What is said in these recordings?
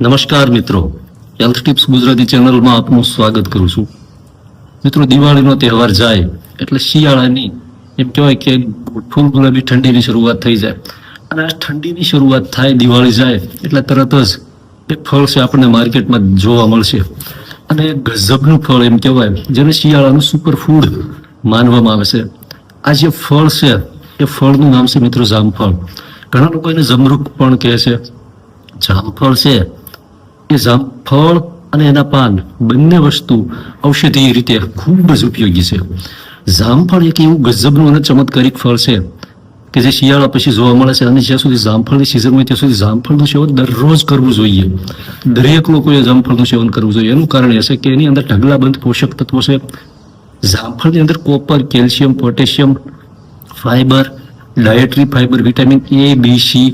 નમસ્કાર મિત્રો. Health tips Gujarati ચેનલમાં આપનું સ્વાગત કરું છું. મિત્રો, દિવાળીનો તહેવાર જાય એટલે શિયાળાની, એમ કહેવાય કે ફૂલ ગુલાબી ઠંડીની શરૂઆત થઈ જાય. અને આ ઠંડીની શરૂઆત થાય, દિવાળી જાય એટલે તરત જ એ ફળ છે આપણને માર્કેટમાં જોવા મળશે. અને ગઝબનું ફળ એમ કહેવાય, જેને શિયાળાનું સુપર ફૂડ માનવામાં આવે છે. આ જે ફળ છે, એ ફળનું નામ છે મિત્રો જામફળ. ઘણા લોકો એને જમરૂખ પણ કહે છે. જામફળ છે એ જામફળ અને એના પાન, બંને વસ્તુ ઔષધીય રીતે ખૂબ જ ઉપયોગી છે. જામફળ એક એવું ગજબનું અને ચમત્કારિક ફળ છે કે જે શિયાળા પછી જોવા મળે છે અને જ્યાં સુધી જામફળની સિઝન હોય ત્યાં સુધી જામફળનું સેવન દરરોજ કરવું જોઈએ. દરેક લોકોએ જામફળનું સેવન કરવું જોઈએ. એનું કારણ એ છે કે એની અંદર ઢગલાબંધ પોષક તત્વો છે. જામફળની અંદર copper, calcium, potassium fiber dietary fiber vitamin A B C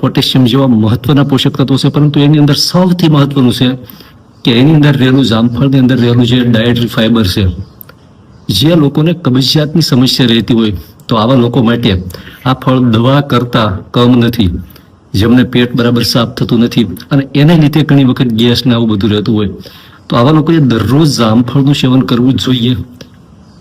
potassium જેવા મહત્વના પોષક તત્વો છે, પરંતુ એની અંદર સૌથી મહત્વનું છે કે એની અંદર રહેલું જામફળની અંદર રહેલું જે ડાયટરી ફાઇબર છે, જે લોકોને કબજિયાતની સમસ્યા રહેતી હોય તો આવા લોકો માટે આ ફળ દવા કરતા કમ નથી. જેમને પેટ બરાબર સાફ થતું નથી અને એને લીધે ઘણી વખત ગેસ ને આવું બધું રહેતું હોય. તો આવા લોકોએ દરરોજ જામફળનું સેવન કરવું જ જોઈએ.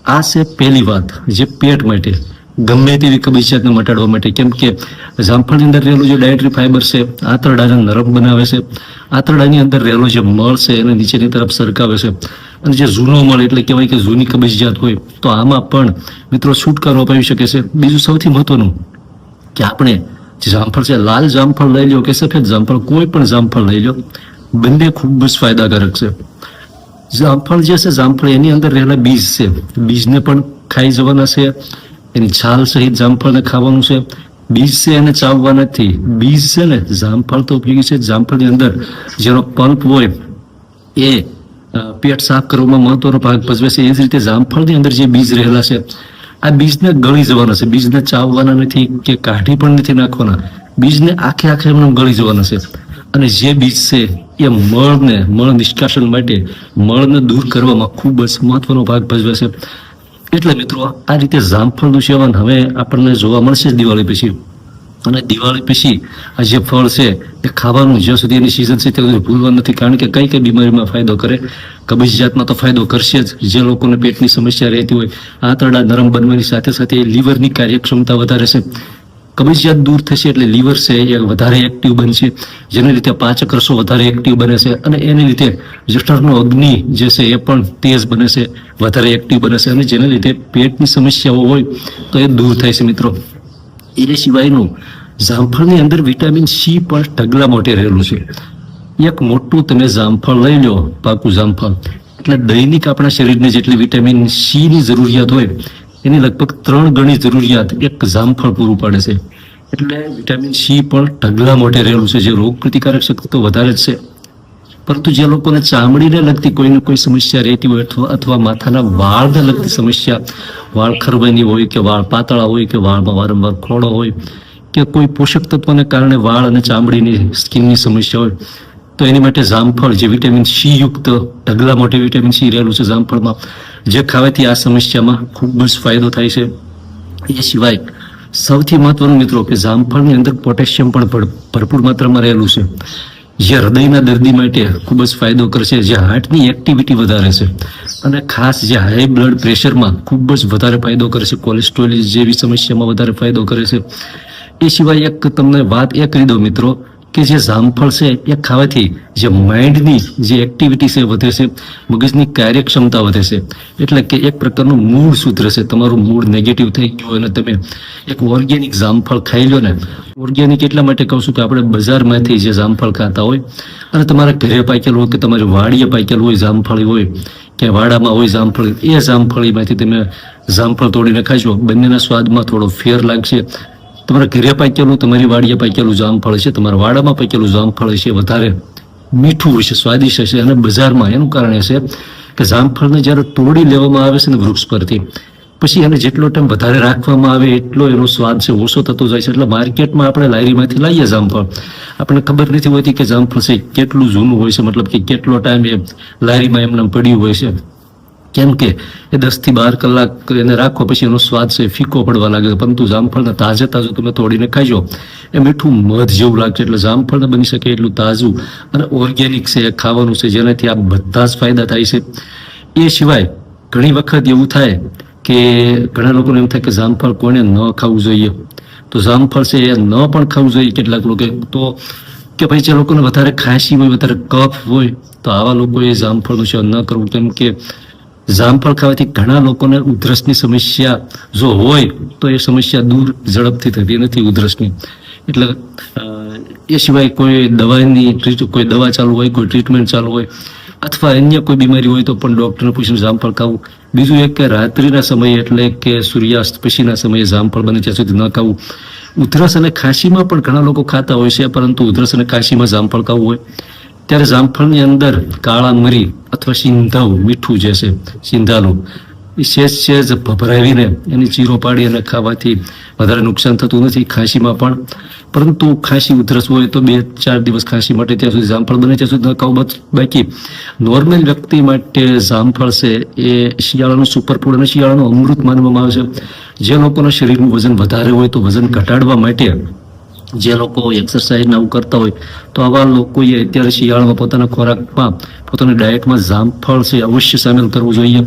આ છે પહેલી વાત, જે પેટ માટે. ગમે તેવી કબજિયાતને મટાડવા માટે. કેમ કે જામફળની અંદર રહેલું જે ડાયટરી ફાઇબર છે, આંતરડાને નરમ બનાવે છે. આંતરડાની અંદર રહેલું જે મળ છે, એને નીચેની તરફ સરકાવે છે. અને જે જૂનો મળ એટલે કહેવાય કે જૂની કબજિયાત હોય, તો આમાં પણ મિત્રો છુટકારો અપાવી શકે છે. બીજું સૌથી મહત્વનું, કે આપણે જે જામફળ છે, લાલ જામફળ લઈ લો કે સફેદ જામફળ, કોઈ પણ જામફળ લઈ લો બંને ખૂબ જ ફાયદાકારક છે. જામફળ જે છે, જામફળ એની અંદર રહેલા બીજ છે. બીજને પણ ખાઈ જવાના છે. એની છાલ સહિત જામફળને ખાવાનું છે. બીજ છે એને ચાવવા નથી. બીજ છે ને જામફળ તો ઉપયોગી છે. જામફળની અંદર જેનો પલ્પ હોય એ પેટ સાફ કરવામાં મહત્વનો ભાગ ભજવે છે. એ જ રીતે જામફળની અંદર જે બીજ રહેલા છે, આ બીજને ગળી જવાના છે. બીજને ચાવવાના નથી કે કાઢી પણ નથી નાખવાના. બીજને આખે આખે એમને ગળી જવાના છે. અને જે બીજ છે એ મળને, મળ નિષ્કાશન માટે મળને દૂર કરવામાં ખૂબ જ મહત્વનો ભાગ ભજવે છે. એટલે મિત્રો, આ રીતે જામફળનું સેવન હવે આપણને જોવા મળશે દિવાળી પછી. અને દિવાળી પછી આ જે ફળ છે, એ ખાવાનું જ્યાં સુધી એની સિઝન છે ત્યાં સુધી ભૂલવા નથી. કારણ કે કઈ કઈ બીમારીમાં ફાયદો કરે? કબજિયાતમાં તો ફાયદો કરશે જ. જે લોકોને પેટની સમસ્યા રહેતી હોય, આંતરડા નરમ બનવાની સાથે સાથે લીવરની કાર્યક્ષમતા વધારે છે. કબજિયાત દૂર થશે એટલે લીવર છે, એ વધારે એક્ટિવ બનશે, જેને લીધે પાચક રસો વધારે એક્ટિવ બને છે અને એને લીધે જઠરનો અગ્નિ જે છે એ પણ તેજ બને છે, વધારે એક્ટિવ બને છે અને જેને લીધે પેટની સમસ્યાઓ હોય તો એ દૂર થાય છે મિત્રો. એ સિવાયનું જામફળની અંદર વિટામિન સી પણ ઢગલા મોટે રહેલું છે. એક મોટું તમે જામફળ લઈ લો, પાકું જામફળ. એટલે દૈનિક આપણા શરીરને જેટલી વિટામિન સી ની જરૂરિયાત હોય એની લગભગ ત્રણ ગણી જરૂરિયાત એક જામફળ પૂરું પાડે છે. એટલે વિટામિન સી પણ ઢગલા માટે રહેલું છે. જે રોગ પ્રતિકારક શક્તિ તો વધારે જ છે. પરંતુ જે લોકોને ચામડીને લગતી કોઈને કોઈ સમસ્યા રહેતી હોય અથવા અથવા માથાના વાળને લગતી સમસ્યા, વાળ ખરવાની હોય કે વાળ પાતળા હોય કે વાળમાં વારંવાર ખોડો હોય કે કોઈ પોષક તત્વોને કારણે વાળ અને ચામડીની સ્કિનની સમસ્યા હોય તો એની માટે જામફળ જે વિટામિન સી યુક્ત ઢગલા મોટે વિટામિન સી રહેલું છે જામફળમાં, જે ખાવાથી આ સમસ્યામાં ખૂબ જ ફાયદો થાય છે. એ સિવાય સૌથી મહત્વનું મિત્રો કે જામફળની અંદર પોટેશિયમ પણ ભર- ભરપૂર માત્રામાં રહેલું છે. જે હૃદયના દર્દી માટે ખૂબ જ ફાયદો કરશે જે હાર્ટની એક્ટિવિટી વધારે છે અને ખાસ જે હાઈ બ્લડ પ્રેશરમાં ખૂબ જ વધારે ફાયદો કરે છે, કોલેસ્ટ્રોલ જેવી સમસ્યામાં વધારે ફાયદો કરે છે. એ સિવાય એક તમને વાત એ કરી દઉં મિત્રો કે જે જામફળ છે એ ખાવાથી જે માઇન્ડની જે એક્ટિવિટી છે વધે છે, મગજની કાર્યક્ષમતા વધે છે. એટલે કે એક પ્રકારનું મૂડ સુધરશે તમારું મૂડ નેગેટિવ થઈ ગયું અને તમે એક ઓર્ગેનિક જામફળ ખાઈ લો ને. ઓર્ગેનિક એટલા માટે કહું છું કે આપણે બજારમાંથી જે જામફળ ખાતા હોય અને તમારા ઘરે પાકેલું હોય કે તમારી વાડીએ પાકેલું હોય જામફળી હોય, કે વાડામાં હોય જામફળી એ જામફળીમાંથી તમે જામફળ તોડીને ખાજો. બંનેના સ્વાદમાં થોડો ફેર લાગશે. તમારા ઘરે પાકેલું તમારી વાડીએ પાકેલું જામફળ છે, તમારા વાડામાં પાકેલું જામફળ છે, વધારે મીઠું હશે, સ્વાદિષ્ટ હશે અને બજારમાં એનું કારણ છે કે જામફળને જ્યારે તોડી લેવામાં આવે છે ને વૃક્ષ પરથી, પછી એને જેટલો ટાઈમ વધારે રાખવામાં આવે, એટલો એનો સ્વાદ છે, ઓછો થતો જાય છે. એટલે માર્કેટમાં આપણે લાયરીમાંથી લાવીએ જામફળ આપણને ખબર નથી હોતી કે જામફળ છે, કેટલું જૂનું હોય છે, મતલબ કે કેટલો ટાઈમ એ લારીમાં એમને પડ્યું હોય છે. કેમ કે એ દસથી બાર કલાક એને રાખો, પછી એનો સ્વાદ છે ફીકો પડવા લાગે પરંતુ જામફળને તાજે તાજું તમે તોડીને ખાઈજો એ મીઠું મધ જેવું લાગશે એટલે જામફળને બની શકે એટલું તાજું અને ઓર્ગેનિક છે ખાવાનું છે, જેનાથી આ બધા જ ફાયદા થાય છે. એ સિવાય ઘણી વખત એવું થાય કે ઘણા લોકોને એમ થાય કે જામફળ કોને ન ખાવું જોઈએ. તો જામફળ છે એ ન પણ ખાવું જોઈએ કેટલાક લોકો. તો કે ભાઈ જે લોકોને વધારે ખાંસી હોય, વધારે કફ હોય, તો આવા લોકોએ જામફળનું સેવન ન કરવું. કેમ કે જામફળ ખાવાથી ઘણા લોકોને ઉધરસની સમસ્યા જો હોય, તો એ સમસ્યા દૂર ઝડપથી થતી નથી ઉધરસની. એટલે એ સિવાય કોઈ દવાની કોઈ દવા ચાલુ હોય, કોઈ ટ્રીટમેન્ટ ચાલુ હોય, અથવા અન્ય કોઈ બીમારી હોય તો પણ ડૉક્ટરને પૂછીને જામફળ ખાવું. બીજું એક કે રાત્રિના સમયે એટલે કે સૂર્યાસ્ત પછીના સમયે જામફળ બને ત્યાં સુધી ન ખાવું. ઉધરસ અને ખાંસીમાં પણ ઘણા લોકો ખાતા હોય છે, પરંતુ ઉધરસ અને ખાંસીમાં જામફળ ખાવું હોય. ત્યારે જામફળની અંદર કાળા મરી અથવા સિંધાવું મીઠું જે છે સિંધાનું એ સેજ સેજ ભભરાવીને એની ચીરો પાડી અને ખાવાથી વધારે નુકસાન થતું નથી, ખાંસીમાં પણ. પરંતુ ખાંસી ઉધરસ હોય તો બે ચાર દિવસ ખાંસી માટે ત્યાં સુધી જામફળ બને, ત્યાં સુધી ખાવું બાકી. નોર્મલ વ્યક્તિ માટે જામફળ છે એ શિયાળાનું સુપરફૂડ અને શિયાળાનું અમૃત માનવામાં આવે છે. જે લોકોના શરીરનું વજન વધારે હોય તો વજન ઘટાડવા માટે જે લોકો એક્સરસાઇઝ ને આવું કરતા હોય, તો આવા લોકોએ અત્યારે શિયાળામાં પોતાના ખોરાકમાં, પોતાની ડાયટમાં જામફળ છે, અવશ્ય સામેલ કરવું જોઈએ.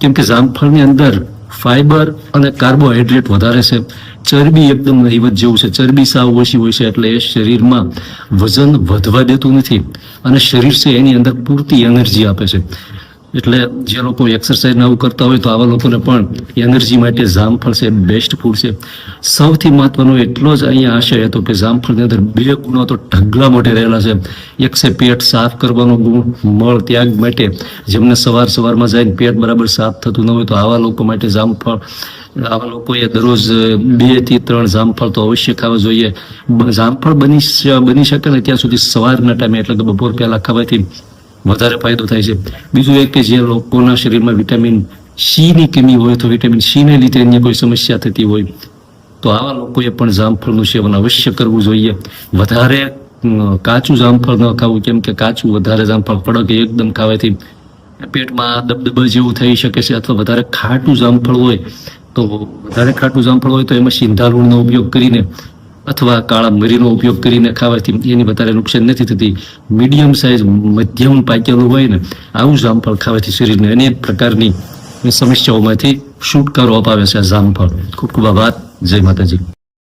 કેમ કે જામફળની અંદર ફાઈબર અને કાર્બોહાઈડ્રેટ વધારે છે. ચરબી એકદમ નહીવત જેવું છે. ચરબી સાવ ઓછી હોય છે એટલે એ શરીરમાં વજન વધવા દેતું નથી. અને શરીર છે એની અંદર પૂરતી એનર્જી આપે છે. એટલે જે લોકો એક્સરસાઇઝ આવું કરતા હોય તો આવા લોકોને પણ એનર્જી માટે જામફળ છે બેસ્ટ ફૂડ છે. સૌથી મહત્વનો એટલો જ અહીંયા આશય હતો કે જામફળની અંદર બે ગુણો તો ઢગલા મોટે રહેલા છે. એક છે પેટ સાફ કરવાનો ગુણ, મળ, ત્યાગ માટે. જેમને સવાર સવારમાં જઈને પેટ બરાબર સાફ થતું ન હોય તો આવા લોકો માટે જામફળ આવા લોકોએ દરરોજ બેથી ત્રણ જામફળ તો અવશ્ય ખાવા જોઈએ. જામફળ બની બની શકે ને ત્યાં સુધી સવારના ટાઈમે, એટલે કે બપોર પહેલાં ખાવાથી વધારે ફાયદો થાય છે. બીજું એક કે જે લોકોના શરીરમાં વિટામિન સીની કમી હોય તો વિટામિન સી ને લીધે અન્ય કોઈ સમસ્યા થતી હોય. તો આવા લોકોએ પણ જામફળનું સેવન અવશ્ય કરવું જોઈએ. વધારે કાચું જામફળ ન ખાવું, કેમ કે કાચું વધારે જામફળ કડક એકદમ ખાવાથી પેટમાં દબદબા જેવું થઈ શકે છે અથવા વધારે ખાટું જામફળ હોય તો, વધારે ખાટું જામફળ હોય તો એમાં સિંધાલુણનો ઉપયોગ કરીને અથવા કાળા મરીનો ઉપયોગ કરીને ખાવાથી એની વધારે નુકસાન નથી થતી. મીડિયમ સાઇઝ મધ્યમ પાકેલું હોય ને, આવું જામફળ ખાવાથી શરીરને અનેક પ્રકારની સમસ્યાઓમાંથી છુટકારો અપાવે છે આ જામફળ. ખૂબ ખૂબ આભાર. જય માતાજી.